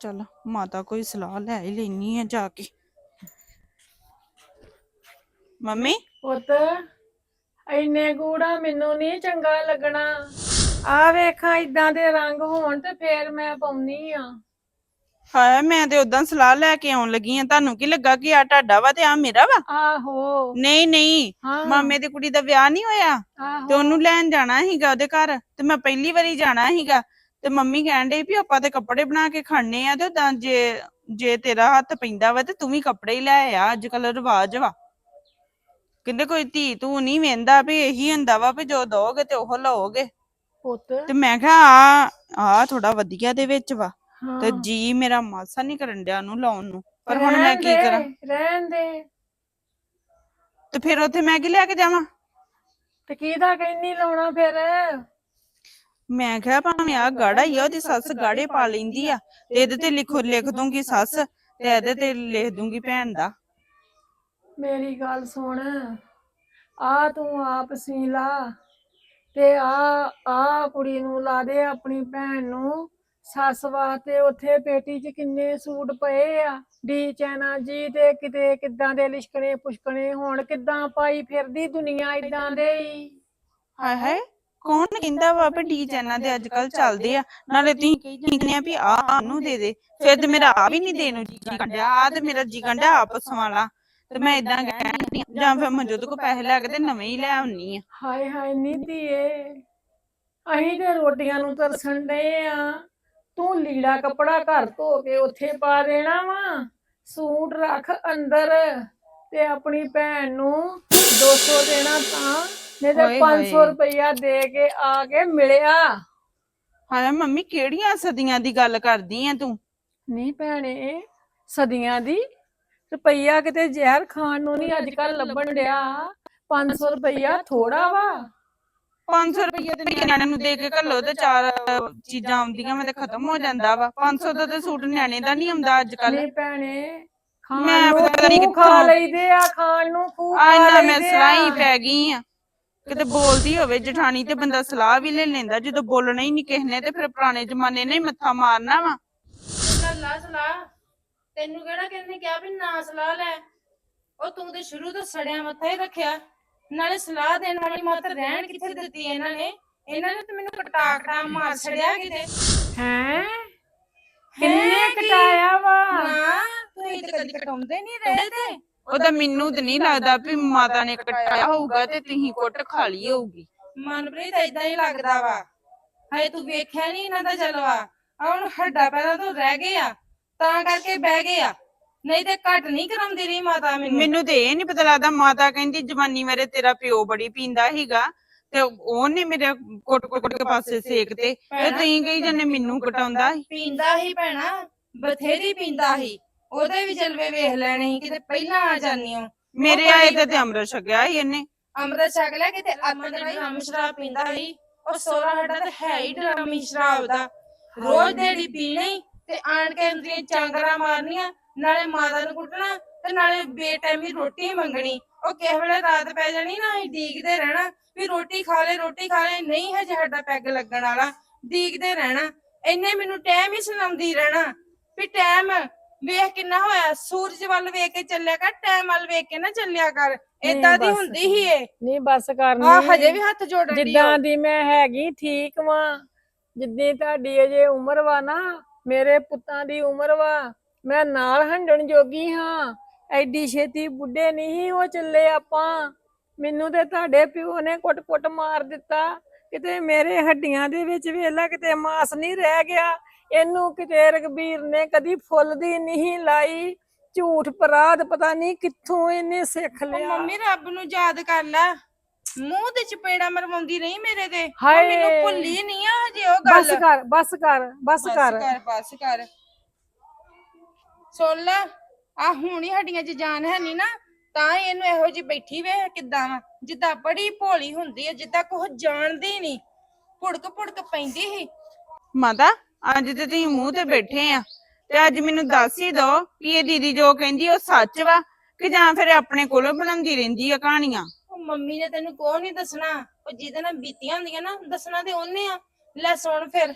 ਚੱਲ ਮਾਤਾ ਕੋਈ ਸਲਾਹ ਲੈ ਹੀ ਲੈਣੀ ਆ ਜਾ ਕੇ। ਮੰਮੀ? ਪੁੱਤ ਇੰਨੇ ਗੂੜਾ ਮੈਨੂੰ ਨਹੀਂ ਚੰਗਾ ਲੱਗਣਾ। ਆ ਵੇਖਾਂ ਇਦਾਂ ਦੇ ਰੰਗ ਹੋਣ ਤੇ ਫੇਰ ਮੈਂ ਪਾਉਣੀ ਆ। ਹਾਏ ਮੈਂ ਤੇ ਉਦਾਂ ਸਲਾਹ ਲੈ ਕੇ ਆਉਣ ਲੱਗੀ ਆ। ਤੁਹਾਨੂੰ ਕੀ ਲੱਗਾ ਕਿ ਆ ਤੁਹਾਡਾ ਵਾ ਤੇ ਆ ਮੇਰਾ ਵਾ? ਆਹੋ। ਨਹੀਂ ਨਹੀਂ ਹਾਂ। ਮਾਮੇ ਦੀ ਕੁੜੀ ਦਾ ਵਿਆਹ ਨਹੀਂ ਹੋਇਆ। ਤੇ ਆਹੋ। ਉਹਨੂੰ ਲੈਣ ਜਾਣਾ ਸੀਗਾ ਉਹਦੇ ਘਰ। ਤੇ ਮੈਂ ਪਹਿਲੀ ਵਾਰੀ ਜਾਣਾ ਸੀਗਾ। ਤੇ ਮੰਮੀ ਕਹਿਣ ਡਈ ਵੀ ਆਪਾਂ ਤੇ ਕੱਪੜੇ ਬਣਾ ਕੇ ਖੜਨੇ ਆ ਤੇ ਉਦਾਂ ਜੇ ਜੇ ਤੇਰਾ ਹੱਥ ਪੈਂਦਾ ਵਾ ਤੇ ਤੂੰ ਵੀ ਕੱਪੜੇ ਹੀ ਲੈ ਆ ਅੱਜ ਕੱਲ ਰਿਵਾਜ ਵਾ। ਕਹਿੰਦੇ ਕੋਈ ਧੀ ਤੂੰ ਨਹੀਂ ਵੇਂਦਾ ਵੀ ਇਹੀ ਹੁੰਦਾ ਵਾ ਵੀ ਜੋ ਦੋਗੇ ਤੇ ਉਹ ਲਓਗੇ। ਪੁੱਤ। ਤੇ ਮੈਂ ਕਿਹਾ ਆ ਆ ਥੋੜਾ ਵਧੀਆ ਦੇ ਵਿੱਚ ਵਾ। ਹਾਂ। ਤੇ ਜੀ ਮੇਰਾ ਮਾਸਾ ਨਹੀਂ ਕਰਨ ਡਿਆ ਉਹਨੂੰ ਲਾਉਣ ਨੂੰ। ਪਰ ਹੁਣ ਮੈਂ ਰਹਿਣ ਕੀ ਦੇ, ਕਰਾਂ? ਰਹਿਣ ਦੇ। ਤੇ ਫਿਰ ਉੱਥੇ ਮੈਂ ਕੀ ਲਿਆ ਕੇ ਜਾਵਾਂ? ਤੇ ਕਿਹਦਾ ਕਹਿੰਨੀ ਲਾਉਣਾ ਫਿਰ? ਮੈਂ ਕਿਹਾ ਭਾਵੇਂ ਆ ਗਾੜਾ ਹੀ ਆ ਉਹਦੀ ਸੱਸ ਗਾੜੇ ਪਾ ਲੈਂਦੀ ਆ ਤੇ ਇਹਦੇ ਤੇ ਲਿਖੋ ਲਿਖ ਦੂੰਗੀ ਸੱਸ ਤੇ ਇਹਦੇ ਤੇ ਲਿਖ ਦੂੰਗੀ ਭੈਣ ਦਾ। ਮੇਰੀ ਗੱਲ ਸੁਣ ਆ ਤੂੰ ਆਪ ਸੀ ਲਾ ਤੇ ਆ ਆ ਕੁੜੀ ਨੂੰ ਲਾ ਦੇ ਆਪਣੀ ਭੈਣ ਨੂੰ ਸੱਸ ਵਾਸਤੇ ਉੱਥੇ ਪੇਟੀ 'ਚ ਕਿੰਨੇ ਸੂਟ ਪਏ ਆ ਡੀ ਚੈਨਾ ਜੀ ਤੇ ਕਿਤੇ ਕਿੱਦਾਂ ਦੇ ਲਿਸ਼ਕਣੇ ਪੁਸ਼ਕਣੇ ਹੋਣ ਕਿੱਦਾਂ ਪਾਈ ਫਿਰਦੀ ਦੁਨੀਆ ਇਦਾਂ ਦੇ ਹੀ। ਹਾਏ ਹਾਏ ਕੌਣ ਕਹਿੰਦਾ ਵਾ ਵੀ ਡੀ ਚੈਨਲ ਦੇ ਅੱਜ ਕੱਲ ਚੱਲਦੇ ਆ? ਨਾਲੇ ਤੁਸੀਂ ਕਹੀ ਆ ਵੀ ਆ ਨੂੰ ਦੇ ਦੇ। ਫਿਰ ਤੇ ਮੇਰਾ ਆ ਵੀ ਨਹੀਂ ਦੇਣ ਨੂੰ ਜੀ ਕੰਡਿਆ ਆ ਤੇ ਮੇਰਾ ਜੀ ਕੰਡਿਆ ਆਪਸ ਵਾਲਾ। ਤੇ ਮੈਂ ਇਦਾਂ ਕਹਿੰਦੀ ਜਾਂ ਫਿਰ ਮਨਜੋਤ ਕੋ ਪੈਸੇ ਲੈ ਕੇ ਤੇ ਨਵੇਂ ਹੀ ਲੈ ਆਉਣੀ ਆ। ਹਾਏ ਹਾਏ ਨੀ ਅਸੀਂ ਤੇ ਰੋਟੀਆਂ ਨੂੰ ਤਰਸਣ ਡਏ ਆ। ਤੂੰ ਲੀੜਾ ਕੱਪੜਾ ਘਰ ਧੋ ਕੇ ਉੱਥੇ ਪਾ ਦੇਣਾ ਵਾ। ਸੂਟ ਰੱਖ ਅੰਦਰ ਤੇ ਆਪਣੀ ਭੈਣ ਨੂੰ 200 ਦੇਣਾ ਤਾਂ। ਨਹੀਂ ਤੇ ਹਾਏ 500 ਹਾਏ। ਰੁਪਇਆ ਦੇ ਕੇ ਆ ਕੇ ਮਿਲਿਆ। ਹਾਏ ਮੰਮੀ ਕਿਹੜੀਆਂ ਸਦੀਆਂ ਦੀ ਗੱਲ ਕਰਦੀ ਆ ਤੂੰ? ਨਹੀਂ ਭੈਣੇ ਸਦੀਆਂ ਦੀ ਰੁਪਈਆ ਕਿਤੇ ਜ਼ਹਿਰ ਖਾਣ ਨੂੰ ਨਹੀਂ ਅੱਜ ਕੱਲ ਲੱਭਣ ਡਿਆ। 500 ਰੁਪਈਆ ਥੋੜਾ ਵਾ। 500 ਰੁਪਏ ਤੇ ਨਿਆਣੇ ਨੂੰ ਦੇ ਕੇ ਘੱਲੋ ਤੇ ਚਾਰ ਚੀਜ਼ਾਂ ਆਉਂਦੀਆਂ ਮੈਂ ਤੇ ਖਤਮ ਹੋ ਜਾਂਦਾ ਵਾ। 500 ਦਾ ਤੇ ਸੂਟ ਨਿਆਣੇ ਦਾ ਨਹੀਂ ਆਉਂਦਾ ਅੱਜ ਕੱਲ ਨਹੀਂ ਭੈਣੇ ਖਾਣ ਮੈਂ ਨੂੰ ਪਤਾ ਨੀ ਖੂਹ ਖਾ ਕਿੱਥੋਂ- ਲਈਦੇ ਆ ਖਾਣ ਨੂੰ ਖੂਹ ਖਾ ਮੈਂ ਲਈਦੇ ਹੀ ਆ। ਪੈ ਗਈ ਆ। ਕਿਤੇ ਬੋਲਦੀ ਹੋਵੇ ਜਠਾਣੀ ਤੇ ਬੰਦਾ ਸਲਾਹ ਵੀ ਲੈ ਲੈਂਦਾ ਜਦੋਂ ਬੋਲਣਾ ਹੀ ਨਹੀਂ ਕਿਸੇ ਨੇ ਤੇ ਫਿਰ ਪੁਰਾਣੇ ਜ਼ਮਾਨੇ ਨੇ ਮੱਥਾ ਮਾਰਨਾ ਵਾ। ਲਾ ਸਲਾਹ। ਤੈਨੂੰ ਕਿਹੜਾ ਕਹਿੰਦੇ ਕਿਹਾ ਵੀ ਨਾ ਸਲਾਹ ਲੈ? ਉਹ ਤੂੰ ਤੇ ਸ਼ੁਰੂ ਤੋਂ ਸੜਿਆ ਮੱਥਾ ਹੀ ਰੱਖਿਆ। ਨਾਲੇ ਸਲਾਹ ਦੇਣ ਵਾਲੀ ਮੱਤ ਰਹਿਣ ਕਿੱਥੇ ਦਿੱਤੀ ਇਹਨਾਂ ਨੇ? ਇਹਨਾਂ ਨੇ ਤੇ ਮੈਨੂੰ ਕਟਾ ਕਟਾ ਮਾਰ ਛੜਿਆ ਕਿਤੇ। ਹੈਂ? ਕਿੰਨੇ? ਕਟਾਇਆ ਵਾ? ਨਾ ਤੁਸੀਂ ਤੇ ਕਦੀ ਕਟਾਉਂਦੇ ਨਹੀਂ ਰਹੇ ਤੇ। ਉਹਦਾ ਮੈਨੂੰ ਤੇ ਨਹੀਂ ਲੱਗਦਾ ਵੀ ਮਾਤਾ ਨੇ ਕਟਾਇਆ ਹੋਊਗਾ ਤੇ ਤੁਸੀਂ ਕੁੱਟ ਖਾ ਲਈ ਹੋਊਗੀ। ਮਨਪ੍ਰੀਤ ਏਦਾਂ ਹੀ ਲੱਗਦਾ ਵਾ। ਹਏ ਤੂੰ ਵੇਖਿਆ ਨਹੀਂ ਇਹਨਾਂ ਦਾ ਜਲਵਾ? ਹੁਣ ਹੱਡਾ ਪੈਦਾ ਤੋਂ ਰਹਿ ਗਏ ਆ। ਤਾਂ ਕਰਕੇ ਬਹਿ ਗਏ ਆ। ਨਹੀਂ ਤੇ ਘਟ ਨਹੀਂ ਕਰਾਉਂਦੀ ਰਹੀ ਮਾਤਾ ਮੈਨੂੰ। ਮੈਨੂੰ ਤੇ ਇਹ ਨਹੀਂ ਪਤਾ ਲੱਗਦਾ ਮਾਤਾ ਕਹਿੰਦੀ ਜਵਾਨੀ ਮੇਰੇ ਤੇਰਾ ਪਿਓ ਬੜੀ ਪੀਂਦਾ ਸੀਗਾ ਤੇ ਉਹਨੇ ਮੇਰੇ ਕੁੱਟ ਕੁੱਟ ਕੇ ਪਾਸੇ ਸੇਕ ਤੇ ਤੇ ਤੁਸੀਂ ਕਹੀ ਜਾਂਦੇ ਮੈਨੂੰ ਕਟਾਉਂਦਾ ਸੀ। ਪੀਂਦਾ ਹੀ ਭੈਣਾ ਬਥੇਰੀ ਪੀਂਦਾ ਹੀ ਉਹਦੇ ਵੀ ਜਲਵੇ ਵੇਖ ਲੈਣੇ ਸੀ ਕਿਤੇ ਪਹਿਲਾਂ ਆ ਜਾਨੀ ਹੋ। ਮੇਰੇ ਆਏ ਤੇ ਤੇ ਅੰਮ੍ਰਿਤ ਛਕਿਆ ਸੀ ਇਹਨੇ। ਅੰਮ੍ਰਿਤ ਛਕ ਲਿਆ ਕਿਤੇ ਅੱਤ ਦੇ ਡਰਮ ਸ਼ਰਾਬ ਪੀਂਦਾ ਸੀ। ਉਹ ਸੋਰਾ ਸਾਡਾ ਤਾਂ ਹੈ ਹੀ ਡਰਮੀ ਸ਼ਰਾਬ ਦਾ। ਰੋਜ਼ ਦੇੜੀ ਪੀਣੀ ਤੇ ਆਣ ਕੇ ਅੰਦਰੀਆਂ ਚਾਂਗਰਾ ਮਾਰਨੀਆਂ ਨਾਲੇ ਮਾਤਾ ਨੂੰ ਕੁੱਟਣਾ ਤੇ ਨਾਲੇ ਬੇਟਾਈਮੀ ਰੋਟੀ ਮੰਗਣੀ। ਉਹ ਕਿਸੇ ਵੇਲੇ ਰਾਤ ਪੈ ਜਾਣੀ ਨਾ ਅਸੀਂ ਡੀਕਦੇ ਰਹਿਣਾ ਵੀ ਰੋਟੀ ਖਾ ਲੈ ਰੋਟੀ ਖਾ ਲੈ ਨਹੀਂ ਹਜੇ ਸਾਡਾ ਪੈਗ ਲੱਗਣ ਵਾਲਾ। ਡੀਕਦੇ ਰਹਿਣਾ। ਇੰਨੇ ਮੈਨੂੰ ਟਾਈਮ ਹੀ ਸੁਣਾਉਂਦੀ ਰਹਿਣਾ ਵੀ ਟਾਈਮ ਵੇਖ ਕਿੰਨਾ ਹੋਇਆ ਸੂਰਜ ਵੱਲ ਵੇਖ ਕੇ ਚੱਲਿਆ ਕਰ ਟਾਈਮ ਵੱਲ ਵੇਖ ਕੇ ਨਾ ਚੱਲਿਆ ਕਰ। ਏਦਾਂ ਦੀ ਬਸ। ਹੁੰਦੀ ਹੀ ਏ ਨਹੀਂ ਬਸ ਕਰਨੀ ਆ ਹਜੇ ਵੀ ਹੱਥ ਜੋੜਨ ਦੀ ਜਿੱਦਾਂ ਦੀ ਮੈਂ ਹੈਗੀ ਠੀਕ ਵਾਂ। ਜਿੱਦੀ ਤੁਹਾਡੀ ਅਜੇ ਉਮਰ ਵਾ ਨਾ ਮੇਰੇ ਪੁੱਤਾਂ ਦੀ ਉਮਰ ਵਾ ਮੈਂ ਨਾਲ ਹੰਡਣ ਜੋਗੀ ਹਾਂ। ਐਡੀ ਛੇਤੀ ਬੁੱਢੇ ਨਹੀਂ ਹੋ ਚੱਲੇ ਆਪਾਂ। ਮੈਨੂੰ ਤੇ ਤੁਹਾਡੇ ਪਿਓ ਨੇ ਕੁੱਟ-ਕੁੱਟ ਮਾਰ ਦਿੱਤਾ। ਕਿਤੇ ਮੇਰੇ ਹੱਡੀਆਂ ਦੇ ਵਿੱਚ ਵੇਲਾ ਕਿਤੇ ਮਾਸ ਨਹੀਂ ਰਹਿ ਗਿਆ। ਇਹਨੂੰ ਕਿਤੇ ਰਗਬੀਰ ਨੇ ਕਦੀ ਫੁੱਲ ਦੀ ਨਹੀਂ ਲਾਈ ਝੂਠ ਪਰਾਧ ਪਤਾ ਨਹੀਂ ਕਿੱਥੋਂ ਇਹਨੇ ਸਿੱਖ ਉਹ ਲਿਆ। ਮੰਮੀ ਰੱਬ ਨੂੰ ਯਾਦ ਕਰ ਲੈ। ਮੂੰਹ ਤੇ ਚਪੇੜਾ ਮਰਵਾਉਂਦੀ ਨਹੀਂ ਮੇਰੇ ਤੇ। ਉਹ ਹਾਏ। ਮੈਨੂੰ ਭੁੱਲੀ ਨਹੀਂ ਆ ਹਜੇ ਉਹ ਗੱਲ। ਬਸ ਕਰ ਬਸ ਕਰ ਬਸ ਬਸ ਕਰ। ਕਰ ਬਸ ਕਰ। ਸੁਣ ਲੈ ਆ ਹੁਣ ਹੀ ਹੱਡੀਆਂ 'ਚ ਜਾਨ ਹੈ ਨਹੀਂ ਨਾ ਤਾਂ ਹੀ ਇਹਨੂੰ ਇਹੋ ਜੀ ਬੈਠੀ ਵੇ ਕਿੱਦਾਂ ਵਾ। ਜਿੱਦਾਂ ਬੜੀ ਭੋਲੀ ਹੁੰਦੀ ਹੈ ਜਿੱਦਾਂ ਕੁਝ ਜਾਣਦੀ ਨਹੀਂ ਭੁੜਕ ਭੁੜਕ ਪੈਂਦੀ ਸੀ। ਮਾਤਾ ਅੱਜ ਤੇ ਤੁਸੀਂ ਮੂੰਹ ਤੇ ਬੈਠੇ ਆ। ਤੇ ਅੱਜ ਮੈਨੂੰ ਦੱਸ ਹੀ ਦੋ ਕਿ ਇਹ ਦੀਦੀ ਜੋ ਕਹਿੰਦੀ ਉਹ ਸੱਚ ਵਾ ਕਿ ਜਾਂ ਫਿਰ ਆਪਣੇ ਕੋਲੋਂ ਬਣਾਉਂਦੀ ਰਹਿੰਦੀ ਆ ਕਹਾਣੀਆਂ? ਮੰਮੀ ਨੇ ਤੈਨੂੰ ਕੋਈ ਨਹੀਂ ਦੱਸਣਾ। ਉਹ ਜਿਹਦੇ ਨਾਲ ਬੀਤੀਆਂ ਹੁੰਦੀਆਂ ਨਾ ਦੱਸਣਾ ਤੇ ਉਹਨੇ ਆ। ਲੈ ਸੁਣ ਫਿਰ।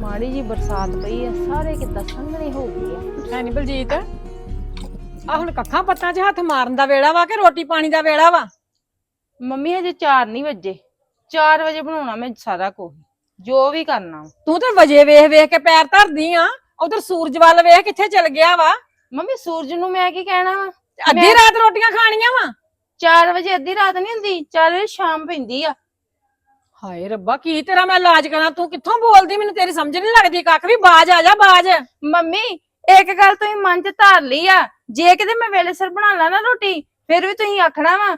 ਮਾੜੀ ਜੀ ਬਰਸਾਤ ਪਈ ਆ ਸਾਰੇ ਕਿੱਦਾਂ ਸੰਘਣੇ ਹੋ ਗਈ ਆ। ਐਨੀ ਬਲਜੀਤ ਆ ਹੁਣ ਕੱਖਾਂ ਪੱਤਾਂ 'ਚ ਹੱਥ ਮਾਰਨ ਦਾ ਵੇਲਾ ਵਾ ਕਿ ਰੋਟੀ ਪਾਣੀ ਦਾ ਵੇਲਾ ਵਾ? ਮੰਮੀ ਹਜੇ 4 ਨਹੀਂ ਵੱਜੇ। 4 ਵਜੇ ਬਣਾਉਣਾ ਮੈਂ ਸਾਰਾ ਕੁਝ ਜੋ ਵੀ ਕਰਨਾ। ਤੂੰ ਤੇ ਵਜੇ ਵੇਖ ਵੇਖ ਕੇ ਪੈਰ ਧਰਦੀ ਆ। ਉਧਰ ਸੂਰਜ ਵੱਲ ਵੇਖ ਕਿੱਥੇ ਚਲ ਗਿਆ ਵਾ। ਮੰਮੀ ਸੂਰਜ ਨੂੰ ਮੈਂ ਕੀ ਕਹਿਣਾ ਵਾ? ਅੱਧੀ ਰਾਤ ਰੋਟੀਆਂ ਖਾਣੀਆਂ ਵਾ? 4 ਵਜੇ ਅੱਧੀ ਰਾਤ ਨਹੀਂ ਹੁੰਦੀ 4 ਵਜੇ ਸ਼ਾਮ ਪੈਂਦੀ ਆ। ਹਾਏ ਰੱਬਾ ਕੀ ਤੇਰਾ ਮੈਂ ਇਲਾਜ ਕਰਾਂ? ਤੂੰ ਕਿੱਥੋਂ ਬੋਲਦੀ? ਮੈਨੂੰ ਤੇਰੀ ਸਮਝ ਨਹੀਂ ਲੱਗਦੀ। ਕੱਖ ਵੀ ਬਾਜ ਆ ਜਾ ਬਾਜ। ਮੰਮੀ ਇੱਕ ਗੱਲ ਤੁਸੀਂ ਮਨ 'ਚ ਧਾਰ ਲਈ ਆ। ਜੇ ਕਿਤੇ ਮੈਂ ਵੇਲੇ ਸਿਰ ਬਣਾ ਲਾ ਨਾ ਰੋਟੀ ਫਿਰ ਵੀ ਤੁਸੀਂ ਆਖਣਾ ਵਾ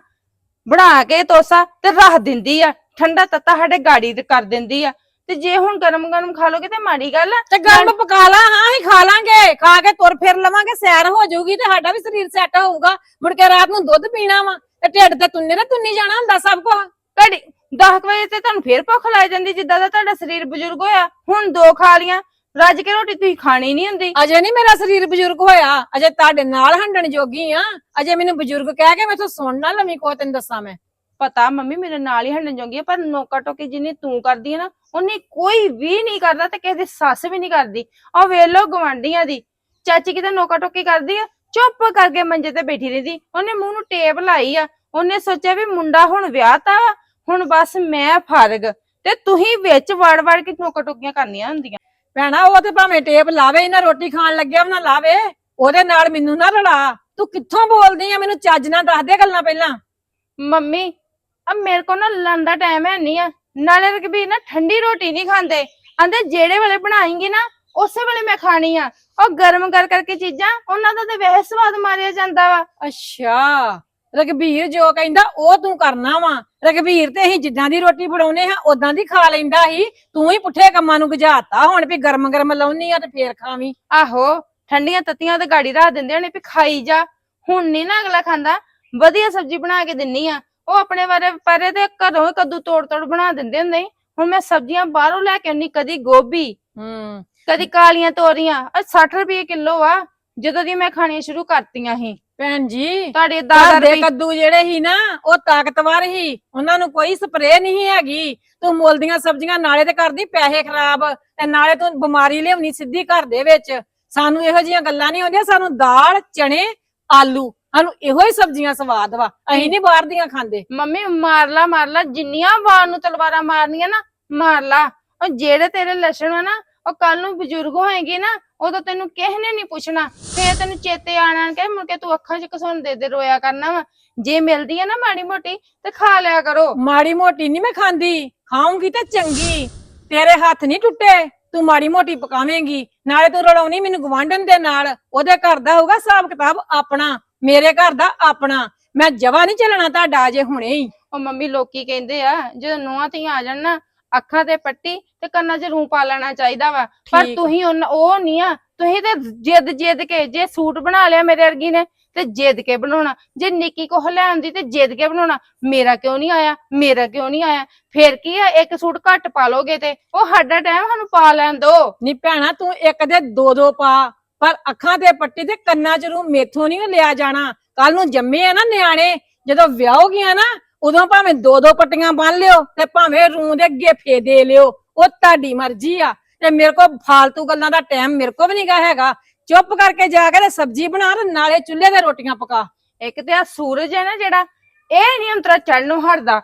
ਬਣਾ ਕੇ ਤੋਸਾ ਤੇ ਰੱਖ ਦਿੰਦੀ ਆ। ਠੰਡਾ ਤੱਤਾ ਸਾਡੇ ਗਾੜੀ ਤੇ ਕਰ ਦਿੰਦੀ ਆ। ਤੇ ਜੇ ਹੁਣ ਗਰਮ ਗਰਮ ਖਾ ਲੋਗੇ ਤੇ ਮਾੜੀ ਗੱਲ ਆ। ਤੇ ਗਰਮ ਪਕਾ ਲਾ ਹਾਂ ਹੀ ਖਾ ਲਾਂਗੇ। ਖਾ ਕੇ ਤੁਰ ਫਿਰ ਲਵਾਂਗੇ ਸੈਰ ਹੋ ਜਾਊਗੀ ਤੇ ਸਾਡਾ ਵੀ ਸਰੀਰ ਸੈੱਟ ਹੋਊਗਾ। ਮੁੜ ਕੇ ਰਾਤ ਨੂੰ ਦੁੱਧ ਪੀਣਾ ਵਾ ਤੇ ਢਿੱਡ ਤੇ ਤੁੰਨੇ ਨਾ ਤੁੰਨੀ ਜਾਣਾ ਹੁੰਦਾ ਸਭ ਕੁਝ ਤੁਹਾਡੀ 10 ਵਜੇ ਤੇ ਤੁਹਾਨੂੰ ਫੇਰ ਭੁੱਖ ਲੱਗ ਜਾਂਦੀ ਜਿੱਦਾਂ ਦਾ ਤੁਹਾਡਾ ਸਰੀਰ ਬਜ਼ੁਰਗ ਹੋਇਆ ਹੁਣ ਦੋ ਖਾ ਲੀਆਂ ਰੱਜ ਕੇ ਰੋਟੀ ਤੁਸੀਂ ਖਾਣੀ ਨਹੀਂ ਹੁੰਦੀ। ਅਜੇ ਨਹੀਂ ਮੇਰਾ ਸਰੀਰ ਬਜ਼ੁਰਗ ਹੋਇਆ ਅਜੇ ਤੁਹਾਡੇ ਨਾਲ ਹੰਡਣ ਜੋਗੀ ਆ ਅਜੇ ਮੈਨੂੰ ਬਜ਼ੁਰਗ ਕਹਿ ਕੇ ਮੈਥੋਂ ਸੁਣ ਨਾ ਲਵੀਂ ਕੋ ਤੈਨੂੰ ਦੱਸਾਂ ਮੈਂ। ਪਤਾ ਮੰਮੀ ਮੇਰੇ ਨਾਲ ਹੀ ਹੰਡਣ ਜੋਗੀ ਆ ਪਰ ਨੋਕਾ ਟੋਕੀ ਜਿੰਨੀ ਤੂੰ ਕਰਦੀ ਹੈ ਨਾ ਉਹਨੇ ਕੋਈ ਵੀ ਨਹੀਂ ਕਰਦਾ ਤੇ ਕਿਸੇ ਦੀ ਸੱਸ ਵੀ ਨਹੀਂ ਕਰਦੀ। ਆ ਵੇਖ ਲੋ ਗਵਾਂਢੀਆਂ ਦੀ ਚਾਚੀ ਕਿਤੇ ਨੋਕਾ ਟੋਕੀ ਕਰਦੀ ਆ ਚੁੱਪ ਕਰਕੇ ਮੰਜੇ ਤੇ ਬੈਠੀ ਰਹਿੰਦੀ ਉਹਨੇ ਮੂੰਹ ਨੂੰ ਟੇਪ ਲਾਈ ਆ ਉਹਨੇ ਸੋਚਿਆ ਵੀ ਮੁੰਡਾ ਹੁਣ ਵਿਆਹਤਾ ਵਾ ਹੁਣ ਬਸ ਮੈਂ ਫਰਗ ਤੇ ਤੁਸੀਂ ਵਿੱਚ ਵੜ ਵੜ ਕੇ ਨੋਕਾ ਟੋਕੀਆਂ ਕਰਨੀਆਂ ਹੁੰਦੀਆਂ। ਭੈਣਾ ਉਹ ਤੇ ਭਾਵੇਂ ਟੇਪ ਲਾਵੇ ਇਹਨਾਂ ਰੋਟੀ ਖਾਣ ਲੱਗਿਆ ਵੀ ਨਾ ਲਾਵੇ ਉਹਦੇ ਨਾਲ ਮੈਨੂੰ ਨਾ ਰਲਾ। ਤੂੰ ਕਿੱਥੋਂ ਬੋਲਦੀ ਆ? ਮੈਨੂੰ ਚੱਜ ਨਾਲ ਦੱਸ ਦੇ ਗੱਲਾਂ ਪਹਿਲਾਂ। ਮੰਮੀ ਅਬ ਮੇਰੇ ਕੋਲ ਨਾ ਲੰਨ ਦਾ ਟਾਈਮ ਹੈ ਨਹੀਂ ਆ। ਨਾਲੇ ਰਘਬੀਰ ਨਾ ਠੰਡੀ ਰੋਟੀ ਨਹੀਂ ਖਾਂਦੇ। ਆਂਦੇ ਜਿਹੜੇ ਵੇਲੇ ਬਣਾਏਂਗੀ ਨਾ ਉਸੇ ਵੇਲੇ ਮੈਂ ਖਾਣੀ ਆ। ਉਹ ਗਰਮ ਕਰ ਕਰਕੇ ਚੀਜ਼ਾਂ ਉਹਨਾਂ ਦਾ ਤੇ ਵੈਸੇ ਸਵਾਦ ਮਾਰਿਆ ਜਾਂਦਾ ਵਾ। ਅੱਛਾ। ਰਗਵੀਰ ਜੋ ਕਹਿੰਦਾ ਉਹ ਤੂੰ ਕਰਨਾ ਵਾ। ਰਗਵੀਰ ਤੇ ਅਸੀਂ ਜਿੱਦਾਂ ਦੀ ਰੋਟੀ ਬਣਾਉਨੇ ਹਾਂ ਉਦਾਂ ਦੀ ਖਾ ਲੈਂਦਾ ਸੀ। ਤੂੰ ਹੀ ਪੁੱਠੇ ਕੰਮਾਂ ਨੂੰ ਗਜਾਤਾ ਹੁਣ ਵੀ ਗਰਮ ਗਰਮ ਲਾਉਣੀ ਆ ਤੇ ਫੇਰ ਖਾਵੀਂ। ਆਹੋ ਠੰਡੀਆਂ ਤੱਤੀਆਂ ਤੇ ਗਾੜੀ ਰੱਖ ਦਿੰਦੇ ਹੋਣੇ ਵੀ ਖਾਈ ਜਾ। ਹੁਣ ਨਹੀਂ ਨਾ ਅਗਲਾ ਖਾਂਦਾ। ਵਧੀਆ ਸਬਜ਼ੀ ਬਣਾ ਕੇ ਦਿੰਨੀ ਆ। ਉਹ ਆਪਣੇ ਬਾਰੇ ਪਰੇ ਤੇ ਘਰੋਂ ਹੀ ਕੱਦੂ ਤੋੜ ਤੋੜ ਬਣਾ ਦਿੰਦੇ ਹੁੰਦੇ ਸੀ। ਹੁਣ ਮੈਂ ਸਬਜ਼ੀਆਂ ਬਾਹਰੋਂ ਲੈ ਕੇ ਆਉਣੀ ਕਦੀ ਗੋਭੀ ਹੂੰ। ਕਦੀ ਕਾਲੀਆਂ ਤੋਰੀਆਂ। ਆ 60 ਰੁਪਏ ਕਿਲੋ ਆ। ਜਦੋਂ ਦੀ ਮੈਂ ਖਾਣੀਆਂ ਸ਼ੁਰੂ ਕਰਤੀਆਂ ਸੀ। ਭੈਣ ਜੀ ਤੁਹਾਡੇ ਘਰ 10 ਦੇ ਰੁਪਏ ਕੱਦੂ ਜਿਹੜੇ ਸੀ ਨਾ ਉਹ ਤਾਕਤਵਰ ਸੀ। ਉਹਨਾਂ ਨੂੰ ਕੋਈ ਸਪਰੇਅ ਨਹੀਂ ਹੈਗੀ। ਤੂੰ ਮੁੱਲ ਦੀਆਂ ਸਬਜ਼ੀਆਂ ਨਾਲੇ ਤੇ ਕਰਦੀ ਪੈਸੇ ਖਰਾਬ। ਤੇ ਨਾਲੇ ਤੂੰ ਬਿਮਾਰੀ ਲਿਆਉਣੀ ਸਿੱਧੀ ਘਰ ਦੇ ਵਿੱਚ। ਸਾਨੂੰ ਇਹੋ ਜਿਹੀਆਂ ਗੱਲਾਂ ਨਹੀਂ ਆਉਂਦੀਆਂ। ਸਾਨੂੰ ਦਾਲ ਚਣੇ ਆਲੂ ਸਾਨੂੰ ਇਹੋ ਹੀ ਸਬਜ਼ੀਆਂ ਸਵਾਦ ਵਾ। ਅਸੀਂ ਨਹੀਂ ਬਾਹਰ ਦੀਆਂ ਖਾਂਦੇ। ਮੰਮੀ ਮਾਰ ਲਾ ਮਾਰ ਲਾ। ਜਿੰਨੀਆਂ ਵਾਰ ਨੂੰ ਤਲਵਾਰਾਂ ਮਾਰਨੀਆਂ ਨਾ ਮਾਰ ਲਾ। ਉਹ ਜਿਹੜੇ ਤੇਰੇ ਲੱਛਣ ਆ ਨਾ ਉਹ ਕੱਲ ਨੂੰ ਬਜ਼ੁਰਗ ਹੋਏਗੀ ਨਾ ਉਦੋਂ ਤੈਨੂੰ ਕਿਸੇ ਨੇ ਨਹੀਂ ਪੁੱਛਣਾ। ਫੇਰ ਤੈਨੂੰ ਚੇਤੇ ਆਣ ਕੇ ਮੁੜ ਕੇ ਤੂੰ ਅੱਖਾਂ 'ਚ ਘਸੁੰਨ ਦੇ ਦੇ ਰੋਇਆ ਕਰਨਾ ਵਾ। ਜੇ ਮਿਲਦੀ ਆ ਨਾ ਮਾੜੀ ਮੋਟੀ ਤੇ ਖਾ ਲਿਆ ਕਰੋ। ਮਾੜੀ ਮੋਟੀ ਨਹੀਂ ਮੈਂ ਖਾਂਦੀ। ਖਾਉਂਗੀ ਤੇ ਚੰਗੀ। ਤੇਰੇ ਹੱਥ ਨਹੀਂ ਟੁੱਟੇ। ਤੂੰ ਮਾੜੀ ਮੋਟੀ ਪਕਾਵੇਂਗੀ। ਨਾਲੇ ਤੂੰ ਰਲਾਉਣੀ ਮੈਨੂੰ ਗਵਾਂਢਣ ਦੇ ਨਾਲ। ਉਹਦੇ ਘਰ ਦਾ ਹੋਊਗਾ ਹਿਸਾਬ ਕਿਤਾਬ ਆਪਣਾ। ਮੇਰੇ ਘਰ ਦਾ ਆਪਣਾ। ਮੈਂ ਜਵਾ ਨਹੀਂ ਚੱਲਣਾ ਤੁਹਾਡਾ ਅਜੇ ਹੁਣੇ ਹੀ। ਉਹ ਮੰਮੀ ਲੋਕੀ ਕਹਿੰਦੇ ਆ ਜਦੋਂ ਨੂੰਹਾਂ ਧੀਆਂ ਆ ਜਾਣ ਨਾ ਅੱਖਾਂ ਤੇ ਪੱਟੀ ਤੇ ਕੰਨਾਂ 'ਚ ਰੂੰ ਪਾ ਲੈਣਾ ਚਾਹੀਦਾ ਵਾ। ਪਰ ਠੀਕ। ਤੁਸੀਂ ਉਨ- ਉਹ ਨਹੀਂ ਆ ਤੁਸੀਂ ਤੇ ਜਿੱਦ ਜਿੱਦ ਕੇ ਜੇ ਸੂਟ ਬਣਾ ਲਿਆ ਮੇਰੇ ਵਰਗੀ ਨੇ ਤੇ ਜਿੱਦ ਕੇ ਬਣਾਉਣਾ। ਜੇ ਨਿੱਕੀ ਕੋਹ ਲੈਂਦੀ ਤੇ ਜਿੱਦ ਕੇ ਬਣਾਉਣਾ। ਮੇਰਾ ਕਿਉਂ ਨਹੀਂ ਆਇਆ? ਮੇਰਾ ਕਿਉਂ ਨਹੀਂ ਆਇਆ? ਫੇਰ ਕੀ ਆ? ਇੱਕ ਸੂਟ ਘੱਟ ਪਾ ਲੋਗੇ ਤੇ ਉਹ ਸਾਡਾ ਟਾਈਮ ਸਾਨੂੰ ਪਾ ਲੈਣ ਦੋ। ਨੀ ਭੈਣਾ ਤੂੰ ਇੱਕ ਦੇ ਦੋ ਦੋ ਪਾ। ਪਰ ਅੱਖਾਂ ਤੇ ਪੱਟੀ ਤੇ ਕੰਨਾਂ 'ਚ ਰੂ ਮੇਥੋਂ ਨਹੀਂ ਲਿਆ ਜਾਣਾ। ਕੱਲ ਨੂੰ ਜੰਮੇ ਆ ਨਾ ਨਿਆਣੇ ਜਦੋਂ ਵਿਆਹੋਗੀਆਂ ਨਾ ਉਦੋਂ ਭਾਵੇਂ ਦੋ ਦੋ ਪੱਟੀਆਂ ਬੰਨ ਲਿਓ ਤੇ ਭਾਵੇਂ ਰੂ ਦੇ ਅੱਗੇ ਫੇ ਦੇ ਲਿਓ ਉਹ ਤੁਹਾਡੀ ਮਰਜ਼ੀ ਆ। ਤੇ ਮੇਰੇ ਕੋਲ ਫਾਲਤੂ ਗੱਲਾਂ ਦਾ ਟਾਈਮ ਮੇਰੇ ਕੋਲ ਵੀ ਨਹੀਂਗਾ ਹੈਗਾ। ਚੁੱਪ ਕਰਕੇ ਜਾ ਕੇ ਤੇ ਸਬਜ਼ੀ ਬਣਾ ਤੇ ਨਾਲੇ ਚੁੱਲ੍ਹੇ ਤੇ ਰੋਟੀਆਂ ਪਕਾ। ਇੱਕ ਤੇ ਆ ਸੂਰਜ ਹੈ ਨਾ ਜਿਹੜਾ ਇਹ ਨਹੀਂ ਅੰਤਰਾ ਚੜਨ ਨੂੰ ਹਟਦਾ।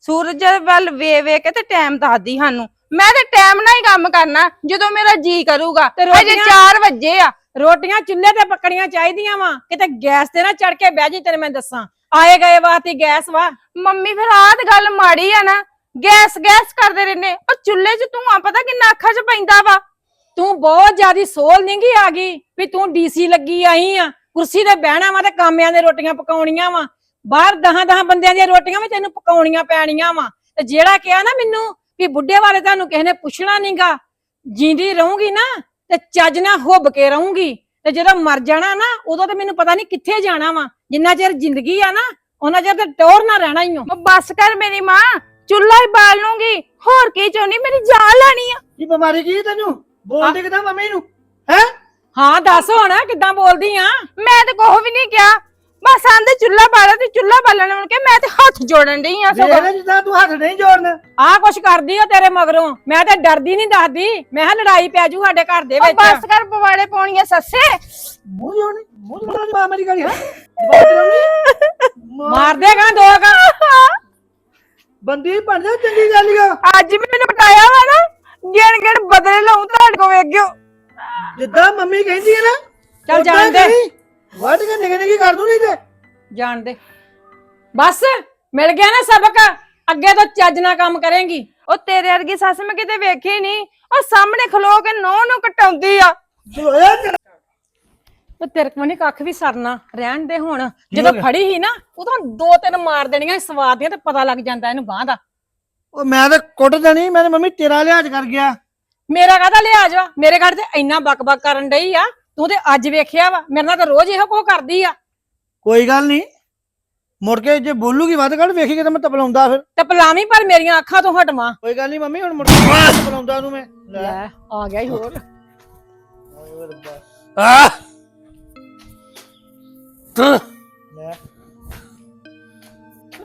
ਸੂਰਜ ਵੱਲ ਵੇ ਵੇ ਕੇ ਤੇ ਟਾਈਮ ਦੱਸਦੀ ਸਾਨੂੰ। ਮੈਂ ਤੇ ਟਾਈਮ ਨਾਲ ਹੀ ਕੰਮ ਕਰਨਾ ਜਦੋਂ ਮੇਰਾ ਜੀ ਕਰੂਗਾ। ਤੇ ਹਜੇ ਰੋਟੀਆਂ- 4 ਵਜੇ ਆ। ਰੋਟੀਆਂ ਚੁੱਲ੍ਹੇ ਤੇ ਪੱਕਣੀਆਂ ਚਾਹੀਦੀਆਂ ਵਾ। ਕਿਤੇ ਗੈਸ ਤੇ ਨਾ ਚੜ ਕੇ ਬਹਿ ਜੀ ਤੈਨੂੰ ਮੈਂ ਦੱਸਾਂ। ਆਏ ਗਏ ਵਾਸਤੇ ਗੈਸ ਵਾ। ਮੰਮੀ ਫਿਰ ਆਹ ਤੇ ਗੱਲ ਮਾੜੀ ਆ ਨਾ ਗੈਸ ਗੈਸ ਕਰਦੇ ਰਹਿੰਦੇ। ਉਹ ਚੁੱਲ੍ਹੇ 'ਚ ਧੂਆਂ ਪਤਾ ਕਿੰਨਾ ਅੱਖਾਂ 'ਚ ਪੈਂਦਾ ਵਾ। ਤੂੰ ਬਹੁਤ ਜ਼ਿਆਦੀ ਸੋਲ ਨਿੰਗੀ ਆ ਗਈ ਵੀ ਤੂੰ ਡੀਸੀ ਲੱਗੀ ਆਈ ਆ। ਕੁਰਸੀ ਤੇ ਬਹਿਣਾ ਵਾ ਤੇ ਕਾਮਿਆਂ ਦੇ ਰੋਟੀਆਂ ਪਕਾਉਣੀਆਂ ਵਾ। ਬਾਹਰ ਦਹਾਂ ਦਹਾਂ ਬੰਦਿਆਂ ਦੀਆਂ ਰੋਟੀਆਂ ਵੀ ਤੈਨੂੰ ਪਕਾਉਣੀਆਂ ਪੈਣੀਆਂ ਵਾ। ਤੇ ਜਿਹੜਾ ਕਿਹਾ ਨਾ ਮੈਨੂੰ ਵੀ ਬੁੱਢੇ ਵਾਲੇ ਤੁਹਾਨੂੰ ਕਿਸੇ ਨੇ ਪੁੱਛਣਾ ਨਹੀਂਗਾ ਜਿੰਦੀ ਰਹੂੰਗੀ ਨਾ ਤੇ ਚੱਜ ਨਾਲ ਹੁੱਬ ਕੇ ਰਹੂੰਗੀ। ਤੇ ਜਦੋਂ ਮਰ ਜਾਣਾ ਨਾ ਉਦੋਂ ਤੇ ਮੈਨੂੰ ਪਤਾ ਨਹੀਂ ਕਿੱਥੇ ਜਾਣਾ ਵਾ। ਜਿੰਨਾ ਚਿਰ ਜ਼ਿੰਦਗੀ ਆ ਨਾ ਉਹਨਾਂ ਚਿਰ ਤੇ ਟੋਰ ਨਾ ਰਹਿਣਾ ਹੀ ਓ ਮੈਂ ਬੱਸ ਕਰ ਮੇਰੀ ਮਾਂ ਚੁੱਲ੍ਹਾ ਹੀ ਬਾਲ ਲੂੰਗੀ। ਹੋਰ ਕੀ ਚਾਹੁੰਦੀ? ਮੇਰੀ ਜਾਨ ਲੈਣੀ ਆ। ਕੀ ਬਿਮਾਰੀ ਕੀ ਤੈਨੂੰ? ਬੋਲਦੇ ਕਿਦਾਂ ਮੰਮੀ ਨੂੰ? ਹੈ? ਹਾਂ ਦੱਸ ਹੁਣ ਕਿੱਦਾਂ ਬੋਲਦੀ ਆ? ਮੈਂ ਤੇ ਕੁਛ ਵੀ ਨਹੀਂ ਕਿਹਾ। ਬਸ ਆਂਦੇ ਚੁੱਲਾ ਬਾਲਾ ਤੇ ਚੁੱਲਾ ਬਾਲਣ ਮੁੜ ਕੇ ਮੈਂ ਤੇ ਹੱਥ ਜੋੜਨ ਡਈ ਆ ਵੇਖ ਸਗੋਂ। ਲੈ ਜਿੱਦਾਂ ਤੂੰ ਹੱਥ ਨਹੀਂ ਜੋੜਨਾ। ਆਹ ਕੁਛ ਕਰਦੀ ਓ ਤੇਰੇ ਮਗਰੋਂ। ਮੈਂ ਤਾਂ ਡਰਦੀ ਨਹੀਂ ਦੱਸਦੀ। ਮੈਂ ਕਿਹਾ ਲੜਾਈ ਪੈ ਜੂ ਸਾਡੇ ਘਰ ਦੇ ਉਹ ਵਿੱਚ। ਬਸ ਕਰ ਪਵਾੜੇ ਪਾਉਣੀਆਂ ਸੱਸੇ। ਮੂੰਹ ਜੋੜਨੀ ਮੂੰਹ ਜੋੜਨੀ ਮਾਂ ਮੇਰੀ ਗਾੜੀ ਹੈ? ਬਾਤ ਲਾਉਣੀ ਮਾਰ ਦੇਗਾ ਦੋ ਗਾ ਬੰਦੀ ਬਣ ਜਾ ਚੰਗੀ ਗੱਲ ਆ। ਅੱਜ ਵੀ ਮੈਨੂੰ ਬਟਾਇਆ ਵਾ ਨਾ ਗਿਣ ਗਿਣ ਬਦਲੇ ਲਾਉਂ ਤੁਹਾਡੇ ਕੋ ਵੇਖ ਗਿਓ ਜਿੱਦਾਂ ਮੰਮੀ ਕਹਿੰਦੀ ਹੈ ਨਾ ਚੱਲ ਜਾਣ ਦੇ। ਕਰੀ। ਵੱਢ ਕੇ ਨਿਗੇ ਨਿਗੇ ਕਰ ਦੂੰ ਨਹੀਂ ਤੇ? ਜਾਣ ਦੇ। ਬਸ ਮਿਲ ਗਿਆ ਨਾ ਸਬਕ। ਅੱਗੇ ਤੋਂ ਚੱਜ ਨਾਲ ਕੰਮ ਕਰੇਂਗੀ। ਉਹ ਤੇਰੇ ਵਰਗੀ ਸੱਸ ਮੈਂ ਕਿਤੇ ਵੇਖੀ ਨਹੀਂ। ਉਹ ਸਾਹਮਣੇ ਖਲੋ ਕੇ ਨੌ ਨੂੰ ਕਟਾਉਂਦੀ ਆ। ਚਲੋਇਆ ਤੇਰਾ। ਕੋਲ ਨਹੀਂ ਕੱਖ ਵੀ ਸਰਨਾ। ਰਹਿਣ ਦੇ ਹੁਣ। ਹੋ ਜਦੋਂ ਗਿਆ? ਫੜੀ ਸੀ ਨਾ ਉਦੋਂ ਦੋ ਤਿੰਨ ਮਾਰ ਦੇਣੀਆਂ ਸੀ ਸਵਾਦ ਦੀਆਂ ਤੇ ਪਤਾ ਲੱਗ ਜਾਂਦਾ ਇਹਨੂੰ ਗਾਂ ਦਾ। ਉਹ ਮੈਂ ਤਾਂ ਕੁੱਟ ਦੇਣੀ ਮੈਂ ਤਾਂ ਮੰਮੀ ਤੇਰਾ ਲਿਹਾਜ਼ ਕਰ ਗਿਆ। ਮੇਰਾ ਕਾਹਦਾ ਲਿਆਜ ਵਾ? ਮੇਰੇ ਘਰ ਤੇ ਇੰਨਾ ਬਕ-ਬਕ ਕਰਨ ਡਈ ਆ। ਤੂੰ ਤੇ ਅੱਜ ਵੇਖਿਆ ਵਾ ਮੇਰੇ ਨਾਲ ਤਾਂ ਰੋਜ਼ ਇਹੋ ਕੁਝ ਕਰਦੀ ਆ। ਕੋਈ ਗੱਲ ਨਹੀਂ। ਮੁੜ ਕੇ ਜੇ ਬੋਲੂਗੀ ਵੱਧ ਘੱਟ ਵੇਖੀਗੇ ਤਾਂ ਮੈਂ ਤਪਲਾਉਂਦਾ ਫਿਰ। ਤੇ ਪਲਾਵੀ ਪਰ ਮੇਰੀਆਂ ਅੱਖਾਂ ਤੋਂ ਹਟਵਾ। ਕੋਈ ਗੱਲ ਨਹੀਂ ਮੰਮੀ ਹੁਣ ਮੁੜ ਕੇ ਤਪਲਾਉਂਦਾ ਨੂੰ ਮੈਂ। ਲੈ। ਲੈ ਆ ਗਿਆ ਹੀ ਹੋਰ। ਆ। ਲੈ।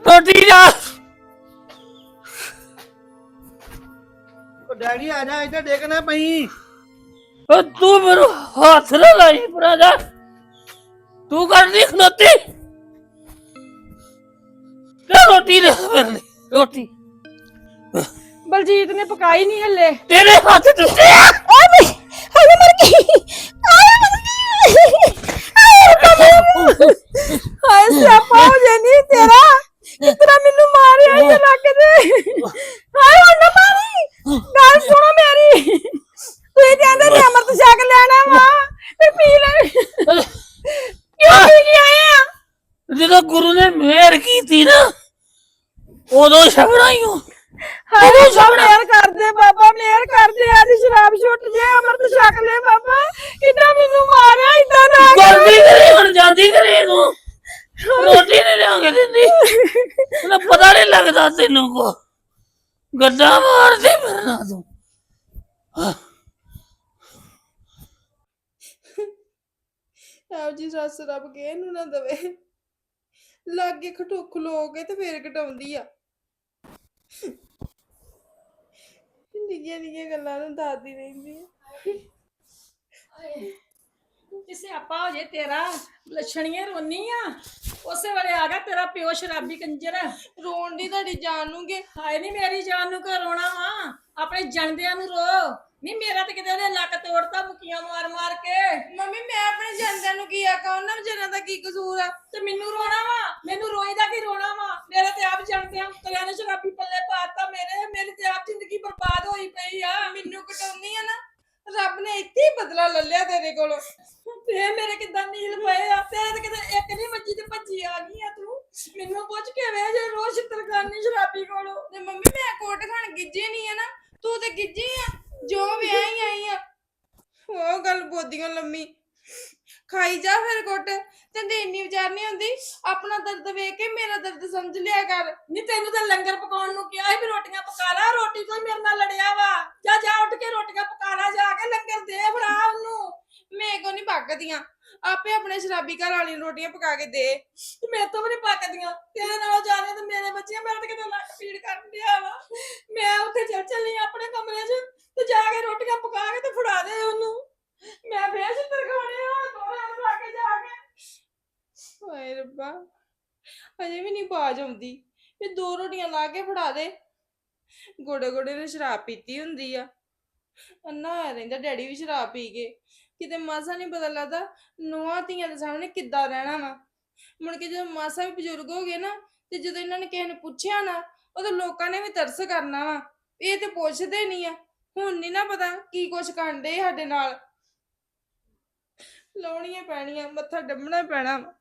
ਰੋਟੀ ਜਾ ਉਹ ਡੈਡੀ ਆ ਜਾ ਇੱਥੇ ਡੇਕਣਾ ਪਈ। ਉਹ ਤੂੰ ਮੈਨੂੰ ਹੱਥ ਨਾ ਲਾਈ ਭਰਾਜਾ ਤੂੰ ਕਰਦੀ ਖਲੋਤੀ। ਤੇ ਰੋਟੀ ਦੇ ਮੇਰੇ ਲਈ ਰੋਟੀ। ਬਲਜੀਤ ਨੇ ਪਕਾਈ ਨਹੀਂ ਹੱਲੇ। ਤੇਰੇ ਹੱਥ ਟੁੱਟੇ ਆ। ਓਏ ਹਲੇ ਮਰ ਗਈ। ਆਏ ਮਰ ਗਈ ਹਾਏ ਸਿਆਪਾ ਹੋ ਜਾਨੀ ਤੇਰਾ ਕਿਤਨਾ ਮੈਨੂੰ ਮਾਰਿਆ ਇਹ ਲੱਗ ਦੇ ਹਾਏ ਹੁਣ ਨਾ ਮਾਰੀ ਗੱਲ ਸੁਣੋ ਮੇਰੀ ਤੁਸੀਂ ਕਹਿੰਦੇ ਨੇ ਅਮਰਤ ਛਕ ਲੈਣਾ ਵਾ ਤੇ ਪੀ ਲੈ ਕਿਉਂ ਪੀ ਕੇ ਆਏ ਆ ਜਦੋਂ ਗੁਰੂ ਨੇ ਮਿਹਰ ਕੀਤੀ ਨਾ ਉਦੋਂ ਛਕਣਾ ਹੀ ਹੋ ਹਾਏ ਬਾਬਾ ਮਿਹਰ ਕਰਦੇ ਬਾਬਾ ਮਿਹਰ ਕਰਦੇ ਅੱਜ ਸ਼ਰਾਬ ਛੁੱਟ ਜੇ ਅਮਰਤ ਛਕ ਲੈ ਬਾਬਾ। ਕਿੰਨਾ ਮੈਨੂੰ ਮਾਰਿਆ ਇਦਾਂ ਨਾ। ਜਾਂਦੀ ਕਰੇ ਹੁਣ ਜਾਂਦੀ ਕਰੇ ਨੂੰ ਰੋਟੀ ਨਹੀਂ ਲਿਆ ਕੇ ਦਿੰਦੀ। ਉਹਨੂੰ ਪਤਾ ਨਹੀਂ ਲੱਗਦਾ ਤੈਨੂੰ ਕੋ। ਗੱਡਾ ਮਾਰਦੇ ਫਿਰਨਾ ਤੂੰ। ਆਪ ਜੀ ਸੱਸ ਰੱਬ ਕੇ ਇਹਨੂੰ ਨਾ ਦਵੇ। ਲਾਗੇ ਖਟੋ ਖਲੋ ਕੇ ਤੇ ਫੇਰ ਘਟਾਉਂਦੀ ਆ। ਨਿੱਕੀਆਂ ਨਿੱਕੀਆਂ ਗੱਲਾਂ ਨੂੰ ਦੱਸਦੀ ਰਹਿੰਦੀ ਆ। ਕਿਸੇ ਆਪਾ ਹੋ ਜੇ ਤੇਰਾ ਲੱਛਣੀਆਂ ਰੋਨੀ ਆ ਉਸੇ ਵੇਲੇ ਆ ਗਿਆ ਤੇਰਾ ਪਿਓ ਸ਼ਰਾਬੀ ਕੰਜਰ। ਰੋਣ ਦੀ ਤੁਹਾਡੀ ਜਾਨ ਨੂੰ ਕਿ ਹਾਏ ਨਹੀਂ ਮੇਰੀ ਜਾਨ ਨੂੰ ਘਰ ਰੋਣਾ ਵਾ ਆਪਣੇ ਜਣਦਿਆਂ ਨੂੰ ਰੋ। ਨਹੀਂ ਮੇਰਾ ਤੇ ਕਿਤੇ ਉਹਨੇ ਲੱਕ ਤੋੜਤਾ ਮੁੱਕੀਆਂ ਮਾਰ ਮਾਰ ਕੇ। ਮੰਮੀ ਮੈਂ ਆਪਣੇ ਜਾਂਦਿਆਂ ਨੂੰ ਕੀ ਆਖਾਂ? ਉਹਨਾਂ ਵਿਚਾਰਿਆਂ ਦਾ ਕੀ ਕਸੂਰ ਆ? ਤੇ ਮੈਨੂੰ ਰੋਣਾ ਵਾ? ਮੈਨੂੰ ਰੋਈ ਦਾ ਕੀ ਰੋਣਾ ਵਾ? ਮੇਰੇ ਤੇ ਆਪ ਜਣਦਿਆਂ ਤਰਿਆਂ ਨੇ ਸ਼ਰਾਬੀ ਪੱਲੇ ਪਾਤਾ ਮੇਰੇ। ਮੇਰੀ ਤੇ ਆਪ ਜ਼ਿੰਦਗੀ ਬਰਬਾਦ ਹੋਈ ਪਈ ਆ। ਮੈਨੂੰ ਕਟਾਉਂਦੀ ਆ ਨਾ ਰੱਬ ਨੇ ਇੱਥੇ ਹੀ ਬਦਲਾ ਲੈ ਲਿਆ ਤੇਰੇ ਕੋਲੋਂ। ਤੇ ਮੇਰੇ ਕਿਦਾਂ ਨੀਲ ਪਏ ਆ? ਤੇਰੇ ਤੇ ਕਿਤੇ ਇੱਕ ਨਹੀਂ ਵੱਜੀ ਤੇ ਭੱਜੀ ਆ ਗਈ ਆ ਤੂੰ? ਮੈਨੂੰ ਪੁੱਛ ਕੇ ਵੇ ਜੇ ਰੋਜ਼ ਛਿੱਤਰ ਕਰਨੀ ਸ਼ਰਾਬੀ ਕੋਲੋਂ। ਤੇ ਮੰਮੀ ਮੈਂ ਕੋਟ ਖਾਣ ਗਿੱਜੇ ਨਹੀਂ ਆ ਨਾ। ਤੂੰ ਤੇ ਗਿੱਜੀ ਆ। ਜੋ ਵਿਆਹੀ ਆਈ ਆ। ਉਹ ਗੱਲ ਬੋਦੀਆਂ ਲੰਮੀ। ਖਾਈ ਜਾ ਫਿਰ ਕੁੱਟ। ਤੈਨੂੰ ਇੰਨੀ ਵਿਚਾਰ ਨਹੀਂ ਹੁੰਦੀ। ਆਪਣਾ ਦਰਦ ਵੇਖ ਕੇ ਮੇਰਾ ਦਰਦ ਸਮਝ ਲਿਆ ਕਰ। ਨਹੀਂ, ਤੈਨੂੰ ਤਾਂ ਲੰਗਰ ਪਕਾਉਣ ਨੂੰ ਕਿਹਾ ਸੀ ਵੀ ਰੋਟੀਆਂ ਪਕਾ ਲਾ। ਰੋਟੀ ਤੋਂ ਹੀ ਮੇਰੇ ਨਾਲ ਲੜਿਆ ਵਾ। ਜਾ ਜਾ ਉੱਠ ਕੇ ਰੋਟੀਆਂ ਪਕਾ ਲਾ, ਜਾ ਕੇ ਲੰਗਰ ਦੇ, ਫੜਾ ਉਹਨੂੰ। ਮੇਰੇ ਕੋ ਨਹੀਂ ਪੱਕਦੀਆਂ ਆਪੇ ਆਪਣੇ ਸ਼ਰਾਬੀ ਘਰ ਵਾਲੀ ਨੂੰ ਰੋਟੀਆਂ ਪਕਾ ਕੇ ਦੇ। ਤੇ ਮੇਰੇ ਤੋਂ ਵੀ ਨਹੀਂ ਪੱਕਦੀਆਂ। ਤੇਰੇ ਨਾਲੋਂ ਜ਼ਿਆਦਾ ਤੇ ਮੇਰੇ ਬੱਚੇ ਮੇਰਾ ਤਾਂ ਕਿਤੇ ਲੱਕ ਪੀੜ ਕਰਨ ਡਿਆ ਵਾ। ਮੈਂ ਉੱਥੇ ਚੱਲ ਚੱਲੀ ਆਪਣੇ ਕਮਰੇ 'ਚ ਤੇ ਜਾ ਕੇ ਰੋਟੀਆਂ ਪਕਾ ਕੇ ਤੇ ਫੜਾ ਦੇ ਉਹਨੂੰ। ਮੈਂ ਫੇਰ ਛਿੱਤਰ ਖਾਣੇ ਆ ਦੋਹਾਂ ਨੂੰ ਲਾ ਕੇ ਜਾ ਕੇ। ਹਾਏ ਰੱਬਾ ਅਜੇ ਵੀ ਨਹੀਂ ਬਾਜ ਆਉਂਦੀ। ਵੀ ਦੋ ਰੋਟੀਆਂ ਲਾ ਕੇ ਫੜਾ ਦੇ। ਗੋੜੇ ਗੋੜੇ ਨੇ ਸ਼ਰਾਬ ਪੀਤੀ ਹੁੰਦੀ ਆ। ਅੰਨਾ ਹੋਇਆ ਰਹਿੰਦਾ ਡੈਡੀ ਵੀ ਸ਼ਰਾਬ ਪੀ ਕੇ। ਕਿਤੇ ਮਾਸਾ ਨਹੀਂ ਪਤਾ ਲੱਗਦਾ ਨੂੰਹਾਂ ਧੀਆਂ ਦੇ ਸਾਹਮਣੇ ਕਿੱਦਾਂ ਰਹਿਣਾ ਵਾ। ਮੁੜ ਕੇ ਜਦੋਂ ਮਾਸਾ ਵੀ ਬਜ਼ੁਰਗ ਹੋ ਗਏ ਨਾ, ਤੇ ਜਦੋਂ ਇਹਨਾਂ ਨੇ ਕਿਸੇ ਨੂੰ ਪੁੱਛਿਆ ਨਾ, ਉਦੋਂ ਲੋਕਾਂ ਨੇ ਵੀ ਤਰਸ ਕਰਨਾ ਵਾ। ਇਹ ਤੇ ਪੁੱਛਦੇ ਨਹੀਂ ਆ। ਹੁਣ ਨਹੀਂ ਨਾ ਪਤਾ ਕੀ ਕੁਛ ਕਰਦੇ ਸਾਡੇ ਨਾਲ। ਲਾਉਣੀਆਂ ਪੈਣੀਆਂ, ਮੱਥਾ ਡੰਮਣਾ ਪੈਣਾ ਵਾ।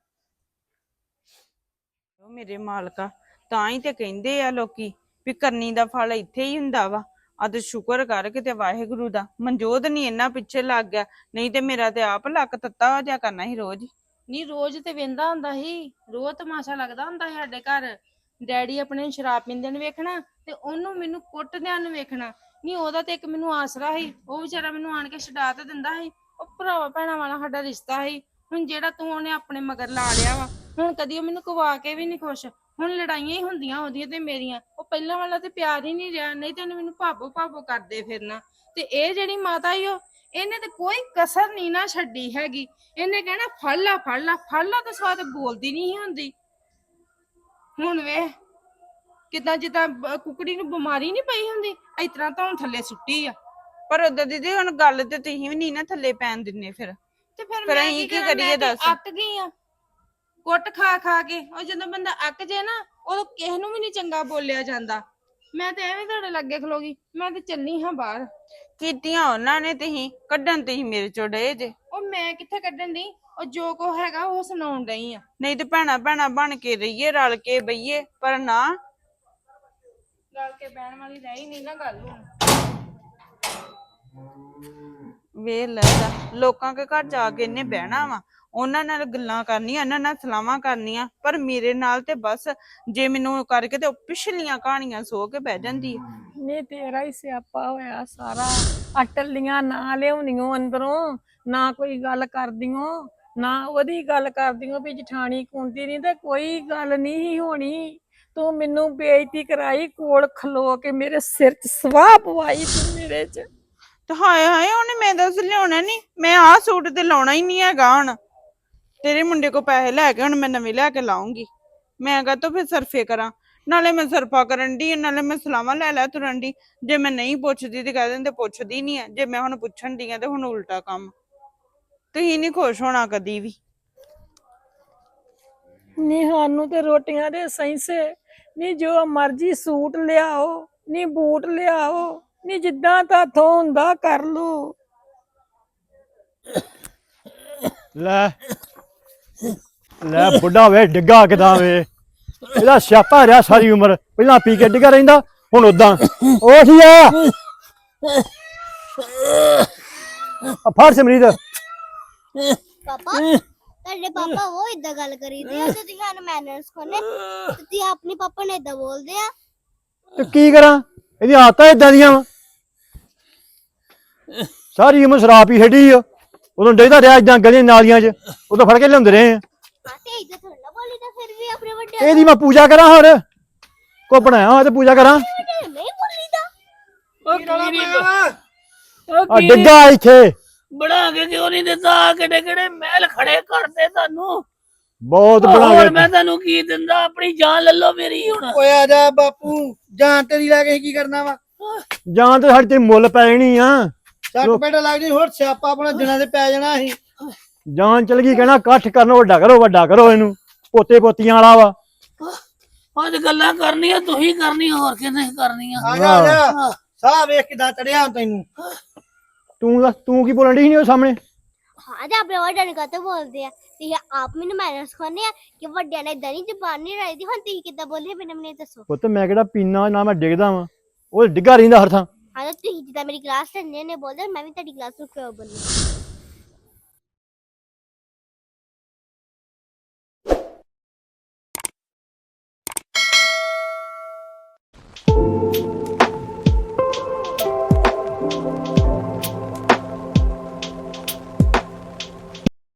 ਉਹ ਮੇਰੇ ਮਾਲਕਾ, ਤਾਂ ਹੀ ਤੇ ਕਹਿੰਦੇ ਆ ਲੋਕੀ ਵੀ ਕਰਨੀ ਦਾ ਫਲ ਇੱਥੇ ਹੀ ਹੁੰਦਾ ਵਾ। ਆ ਤੇ ਸ਼ੁਕਰ ਕਰ ਕਿਤੇ ਵਾਹਿਗੁਰੂ ਦਾ। ਮਨਜੋਤ ਨਹੀਂ ਇੰਨਾ ਪਿੱਛੇ ਲੱਗ ਗਿਆ। ਨਹੀਂ ਤੇ ਮੇਰਾ ਤੇ ਆਪ ਲੱਕ ਤੱਤਾ ਹੋ ਜਾ ਕਰਨਾ ਸੀ ਰੋਜ਼। ਨਹੀਂ, ਰੋਜ਼ ਤੇ ਵੇਂਦਾ ਹੁੰਦਾ ਸੀ। ਰੋਜ਼ ਤਮਾਸ਼ਾ ਲੱਗਦਾ ਹੁੰਦਾ ਸੀ ਸਾਡੇ ਘਰ। ਡੈਡੀ ਆਪਣੇ ਨੂੰ ਸ਼ਰਾਬ ਪੀਂਦੇ ਨੂੰ ਵੇਖਣਾ ਤੇ ਉਹਨੂੰ ਮੈਨੂੰ ਕੁੱਟਦਿਆਂ ਨੂੰ ਵੇਖਣਾ। ਨਹੀਂ, ਉਹਦਾ ਤੇ ਇੱਕ ਮੈਨੂੰ ਆਸਰਾ ਸੀ। ਉਹ ਵਿਚਾਰਾ ਮੈਨੂੰ ਆਣ ਕੇ ਛਡਾ ਤੇ ਦਿੰਦਾ ਸੀ। ਉਹ ਭਰਾਵਾ ਭੈਣਾਂ ਵਾਲਾ ਸਾਡਾ ਰਿਸ਼ਤਾ ਸੀ। ਹੁਣ ਜਿਹੜਾ ਤੂੰ ਉਹਨੇ ਆਪਣੇ ਮਗਰ ਲਾ ਲਿਆ ਵਾ, ਹੁਣ ਕਦੀ ਉਹ ਮੈਨੂੰ ਕਵਾ ਕੇ ਵੀ ਨਹੀਂ ਖੁਸ਼। ਹੁਣ ਲੜਾਈਆਂ ਹੀ ਹੁੰਦੀਆਂ ਉਹਦੀਆਂ ਤੇ ਮੇਰੀਆਂ ਉਹ ਪਹਿਲਾਂ ਵਾਲਾ ਤੇ ਪਿਆਰ ਹੀ ਨਹੀਂ ਰਿਹਾ ਨਹੀਂ ਤੇ ਉਹਨੇ ਮੈਨੂੰ ਭਾਬੋ ਭਾਬੋ ਕਰਦੇ ਫਿਰਨਾ। ਤੇ ਇਹ ਜਿਹੜੀ ਮਾਤਾ ਈ ਉਹ ਇਹਨੇ ਤੇ ਕੋਈ ਕਸਰ ਨਹੀਂ ਨਾ ਛੱਡੀ ਹੈਗੀ। ਇਹਨੇ ਕਹਿਣਾ ਫੜ ਲਾ ਫੜ ਲਾ ਫੜ ਲਾ ਤੇ ਸਵਾਦ ਬੋਲਦੀ ਨਹੀਂ ਹੁੰਦੀ। ਹੁਣ ਵੇ ਕਿਦਾਂ ਜਿੱਦਾਂ ਬ- ਕੁਕੜੀ ਨੂੰ ਬਿਮਾਰੀ ਨਹੀਂ ਪਈ ਹੁੰਦੀ ਇਸ ਤਰ੍ਹਾਂ ਤਾਂ ਹੁਣ ਥੱਲੇ ਸੁੱਟੀ ਆ। ਪਰ ਉਦੋਂ ਦੀਦੀ ਹੁਣ ਗੱਲ ਤੇ ਤੁਸੀਂ ਵੀ ਨਹੀਂ ਨਾ ਥੱਲੇ ਪੈਣ ਦਿੰਨੇ ਫਿਰ। ਤੇ ਫਿਰ ਫਿਰ ਮੈਂ ਅਸੀਂ ਕੀ ਕਰਾਂ? ਕਰੀਏ ਤੇ ਦੱਸ? ਅੱਕ ਗਈ ਆ। ਕੁੱਟ ਖਾ ਖਾ ਕੇ ਉਹ ਜਦੋਂ ਬੰਦਾ ਅੱਕ ਜੇ ਨਾ ਉਹ ਕਿਸੇ ਨੂੰ ਵੀ ਨਹੀਂ ਚੰਗਾ ਬੋਲਿਆ ਜਾਂਦਾ। ਮੈਂ ਤੇ ਐਵੇਂ ਤੁਹਾਡੇ ਲੱਗੇ ਖਲੋਗੀ ਮੈਂ ਤੇ ਚੱਲੀ ਹਾਂ ਬਾਹਰ। ਕੀਤੀਆਂ ਉਹਨਾਂ ਨੇ ਤੁਸੀਂ ਕੱਢਣ ਤੁਸੀਂ ਮੇਰੇ ਚੋਂ ਡਏ ਜੇ। ਉਹ ਮੈਂ ਕਿੱਥੇ ਕੱਢਣ ਦੀ ਉਹ ਜੋ ਕੋ ਹੈਗਾ ਉਹ ਸੁਣਾਉਣ ਡਈ ਆ। ਨਹੀਂ ਤੇ ਭੈਣਾ ਭੈਣਾ ਬਣ ਕੇ ਰਹੀਏ ਰਲ ਕੇ ਬਈਏ ਪਰ ਨਾ। ਗੱਲ ਕੇ ਬਹਿਣ ਵਾਲੀ ਰਹੀ ਨਹੀਂ ਨਾ ਗੱਲ ਹੁਣ। ਵੇ ਲੈਦਾ ਲੋਕਾਂ ਦੇ ਘਰ ਜਾ ਕੇ ਇਹਨੇ ਬਹਿਣਾ ਵਾ। ਉਹਨਾਂ ਨਾਲ ਗੱਲਾਂ ਕਰਨੀਆਂ ਉਹਨਾਂ ਨਾਲ ਸਲਾਹਾਂ ਕਰਨੀਆਂ ਪਰ ਮੇਰੇ ਨਾਲ ਤੇ ਬਸ ਜੇ ਮੈਨੂੰ ਕਰਕੇ ਤੇ ਉਹ ਪਿਛਲੀਆਂ ਕਹਾਣੀਆਂ ਸੋ ਕੇ ਬਹਿ ਜਾਂਦੀ ਆ। ਨਹੀਂ ਤੇਰਾ ਹੀ ਸਿਆਪਾ ਹੋਇਆ ਸਾਰਾ। ਅਟਲੀਆਂ ਨਾ ਲਿਆਉਣੀਓ ਅੰਦਰੋਂ ਨਾ ਕੋਈ ਗੱਲ ਕਰਦੀਓ ਨਾ ਉਹਦੀ ਗੱਲ ਕਰਦੀਓ ਵੀ ਜਠਾਣੀ ਕੁੰਦੀ ਨਹੀਂ ਤੇ ਕੋਈ ਗੱਲ ਨਹੀਂ ਹੋਣੀ। ਤੂੰ ਮੈਨੂੰ ਬੇਇੱਜ਼ਤੀ ਕਰਾਈ ਕੋਲ ਖਲੋ ਕੇ ਮੇਰੇ ਸਿਰ 'ਚ ਸਵਾਹ ਪਵਾਈ ਤੂੰ ਮੇਰੇ 'ਚ। ਤੇ ਹਾਏ ਹਾਏ ਉਹਨੇ ਮੈਂ ਦੱਸ ਲਿਆਉਣਾ ਨਹੀਂ ਮੈਂ ਆਹ ਸੂਟ ਤੇ ਲਾਉਣਾ ਹੀ ਨਹੀਂ ਹੈਗਾ ਹੁਣ। ਤੇਰੇ ਮੁੰਡੇ ਕੋ ਪੈਸੇ ਲੈ ਕੇ ਹੁਣ ਮੈਂ ਨਵੇਂ ਲਿਆ ਕੇ ਲਾਉਂਗੀ। ਮੈਂ ਕਹਾਂ ਫਿਰ ਸਰਫੇ ਕਰਾਂ। ਨਾਲੇ ਮੈਂ ਸਰਫਾ ਕਰਨ ਦੀ ਨਾਲੇ ਮੈਂ ਸਲਾਮਾਂ ਲੈ ਲੈ ਤੁਰਨ ਦੀ ਜੇ ਮੈਂ ਨਹੀਂ ਪੁੱਛਦੀ ਤੇ ਕਹਿ ਦਿੰਦੇ ਪੁੱਛਦੀ ਨਹੀਂ ਆ। ਜੇ ਮੈਂ ਹੁਣ ਪੁੱਛਣ ਦੀ ਆ ਤੇ ਹੁਣ ਉਲਟਾ ਕੰਮ। ਤੁਸੀਂ ਨਹੀਂ ਖੁਸ਼ ਹੋਣਾ ਕਦੀ ਵੀ। ਨੀ ਸਾਨੂੰ ਤੇ ਰੋਟੀਆਂ ਦੇ ਸੈਂਸੇ ਨੀ ਜੋ ਮਰਜ਼ੀ ਸੂਟ ਲਿਆਓ ਨੀ ਬੂਟ ਲਿਆਓ ਨੀ ਜਿੱਦਾਂ ਤਾਥੋਂ ਹੁੰਦਾ ਕਰ ਲੋ ਲੈ। ਲੈ ਬੁੱਢਾ ਵੇ ਡਿੱਗਾ ਕਿਦਾਂ ਵੇ? ਇਹਦਾ ਸਿਆਪਾ ਰਿਹਾ ਸਾਰੀ ਉਮਰ। ਪਹਿਲਾਂ ਪੀ ਕੇ ਡਿੱਗਾ ਰਹਿੰਦਾ ਹੁਣ ਉਦਾਂ ਉਹ ਠੀਕ ਆ? ਫੜ ਸਮਰੀਦ ਪਾਪਾ ਤੁਹਾਡੇ ਪਾਪਾ ਉਹ ਇਦਾਂ ਗੱਲ ਕਰੀਦੇ ਆ ਤੇ ਤੁਸੀਂ ਸਾਨੂੰ ਮੈਨਰਸ ਕੋਨੇ ਤੁਸੀਂ ਆਪਣੇ ਪਾਪਾ ਨੇ ਇਦਾਂ ਬੋਲਦੇ ਆ। ਤੇ ਕੀ ਕਰਾਂ? ਇਹਦੀ ਆਦਤਾਂ ਇਦਾਂ ਦੀਆਂ ਵਾ। ਸਾਰੀ ਉਮਰ ਸ਼ਰਾਬ ਹੀ ਛੱਡੀ ਆ। ਉਦੋਂ ਡੇਦਾ ਰਿਹਾ ਇਦਾਂ ਗਲੀਆਂ ਨਾਲੀਆਂ 'ਚ ਉਦੋਂ ਫੜ ਕੇ ਲਿਆਉਂਦੇ ਰਹੇ ਆ। ਤੇ ਇਦਾਂ ਥੋੜਾ ਨਾ ਬੋਲੀ ਤਾਂ ਫਿਰ ਵੀ ਆਪਣੇ ਵੱਡੇ ਇਹਦੀ ਮੈਂ ਪੂਜਾ ਕਰਾਂ ਹੋਰ? ਕੋ ਬਣਾਇਆ ਹੋਇਆ ਤੇ ਪੂਜਾ ਕਰਾਂ? ਵੱਡੇ ਨਹੀਂ ਬੋਲੀ ਦਾ ਉਹ ਕੀ ਉਹ ਆ ਕੀ ਡਿੱਗਾ ਇੱਥੇ। ਬਣਾ ਕੇ ਕਿਉਂ ਨਹੀਂ ਦਿੱਤਾ? ਕਿਹੜੇ ਕਿਹੜੇ ਮਹਿਲ ਖੜੇ ਕਰਦੇ ਤੁਹਾਨੂੰ? ਬਹੁਤ ਬਣਾ ਕੇ ਮੈਂ ਤੁਹਾਨੂੰ ਕੀ ਦਿੰਦਾ? ਆਪਣੀ ਜਾਨ ਲੈ ਲਓ ਮੇਰੀ ਹੁਣ। ਓਏ ਆ ਜਾ ਬਾਪੂ ਜਾਨ ਤੇਰੀ ਲੈ ਕੇ ਕੀ ਕਰਨਾ ਵਾ? ਜਾਂ ਤੇ ਸਾਡੀ ਤੇ ਮੁੱਲ ਪੈ ਜਾਣੀ ਆ। ਚੱਕ ਪੈਟ ਲੱਗ ਜੀ ਹੋਰ ਸਿਆਪਾ ਆਪਣਾ ਦਿਨਾਂ ਦੇ ਪੈ ਜਾਣਾ ਸੀ। ਜਾਨ ਚਲ ਗਈ ਕਹਿਣਾ ਇਕੱਠ ਕਰਨੋਂ ਵੱਡਾ ਕਰੋ ਵੱਡਾ ਕਰੋ ਇਹਨੂੰ। ਪੋਤੇ ਪੋਤੀਆਂ ਵਾਲਾ ਵਾ। ਅੱਜ ਗੱਲਾਂ ਕਰਨੀਆਂ ਤੁਸੀਂ ਕਰਨੀਆਂ ਹੋਰ ਕਿਹਨੇ ਕਰਨੀਆਂ? ਆ ਜਾ ਆ ਜਾ। ਸਾਹ ਵੇਖ ਕਿਦਾਂ ਚੜਿਆ ਤੈਨੂੰ। ਤੂੰ ਦੱਸ ਤੂੰ ਕੀ ਬੋਲਣ ਡਈ ਸੀ ਉਹ ਸਾਹਮਣੇ? ਹਾਂ ਤੇ ਆਪਣੇ ਵੱਡਿਆਂ ਨੂੰ ਕਾਹਤੋਂ ਬੋਲਦੇ ਆ। ਤੁਸੀਂ ਆਪ ਮੈਨੂੰ ਮੈਨਰਸ ਕੋਨੇ ਆ ਕਿ ਵੱਡਿਆਂ ਨੇ ਇਦਾਂ ਨਹੀਂ ਜ਼ਬਾਨ ਨਹੀਂ ਰਾਈਦੀ ਹੁਣ ਤੁਸੀਂ ਕਿੱਦਾਂ ਬੋਲੇ ਮੈਨੂੰ ਮੈਨੂੰ ਇਹ ਦੱਸੋ। ਪੁੱਤ ਮੈਂ ਕਿਹੜਾ ਪੀਣਾ ਨਾ ਮੈਂ ਡਿੱਗਦਾ ਵਾਂ। ਉਹ ਡਿੱਗਾ ਰਹਿੰਦਾ ਹਰ ਥਾਂ। ਹਾਂ ਤੁਸੀਂ ਜਿੱਦਾਂ ਮੇਰੀ ਕਲਾਸ ਲੈਂਦੇ ਨੇ ਬੋਲਦੇ ਮੈਂ ਵੀ ਤੁਹਾਡੀ ਕਲਾਸ ਨੂੰ ਕਿਉਂ ਬੋਲੂੰ